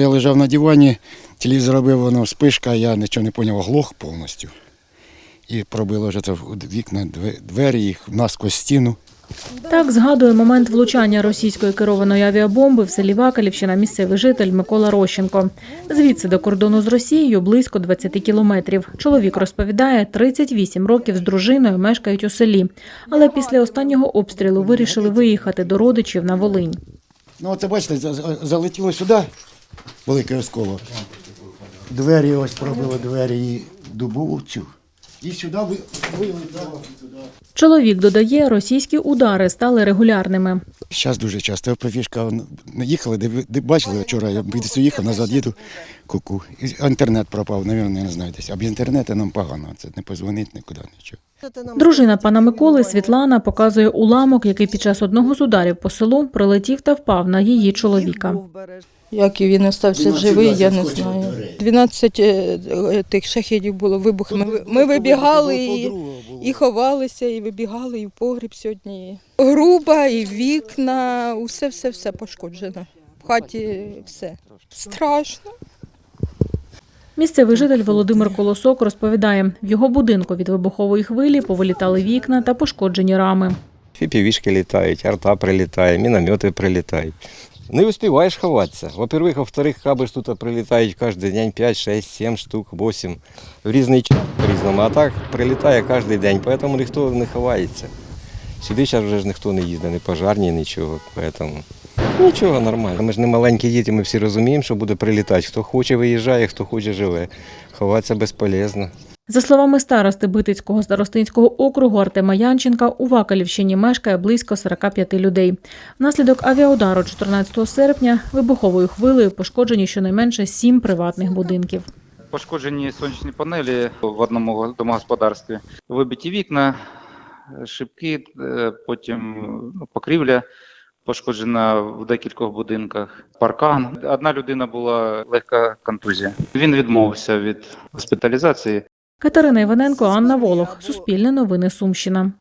Я лежав на дивані, телевізор робив, воно спишка, я нічого не зрозумів, оглох повністю. І пробило вже це вікна, двері, їх насквозь стіну. Так згадує момент влучання російської керованої авіабомби в селі Вакалівщина місцевий житель Микола Рощенко. Звідси до кордону з Росією близько 20 кілометрів. Чоловік розповідає, 38 років з дружиною мешкають у селі, але після останнього обстрілу вирішили виїхати до родичів на Волинь. Ну, оце бачите, за- за- залетіло сюди, велике осколо. Двері ось пробило двері і дубову цю. І сюди ви- вилетіло. Чоловік додає, російські удари стали регулярними. Зараз дуже часто. Пішка їхали, де, бачили вчора, я їхав, назад їду, ку-ку. Інтернет пропав, навіть, не знаю десь. А без інтернету нам погано. Це не позвонить нікуди, нічого. Дружина пана Миколи Світлана показує уламок, який під час одного з ударів по селу прилетів та впав на її чоловіка. Як він остався живий, я не знаю. до 12 е, е, тих шахідів було вибух. Ми, ми вибігали і, і ховалися, і вибігали, і в погріб сьогодні. Груба, і вікна, усе, все, все пошкоджено. В хаті все. Страшно. Місцевий житель Володимир Колосок розповідає, в його будинку від вибухової хвилі повилітали вікна та пошкоджені рами. Фіпівішки літають, арта прилітає, міномети прилітають. Не успіваєш ховатися. Во-первых, во-вторых, каби ж тут прилітають кожен день 5, 6, 7 штук, 8. В різний час по-різному. А так прилітає кожен день, тому ніхто не ховається. Сюди зараз вже ж ніхто не їздить, ні пожарні, нічого. Поэтому нічого нормально. Ми ж не маленькі діти, ми всі розуміємо, що буде прилітати. Хто хоче, виїжджає, хто хоче, живе. Ховатися безполезно. За словами старости Битицького старостинського округу Артема Янченка, у Вакалівщині мешкає близько 45 людей. Внаслідок авіаудару 14 серпня вибуховою хвилею пошкоджені щонайменше сім приватних будинків. Пошкоджені сонячні панелі в одному домогосподарстві, вибиті вікна, шибки, е, потім ну, покрівля пошкоджена в декількох будинках, паркан. Одна людина була легка контузія. Він відмовився від госпіталізації. Катерина Іваненко, Анна Волох, Суспільне новини Сумщина.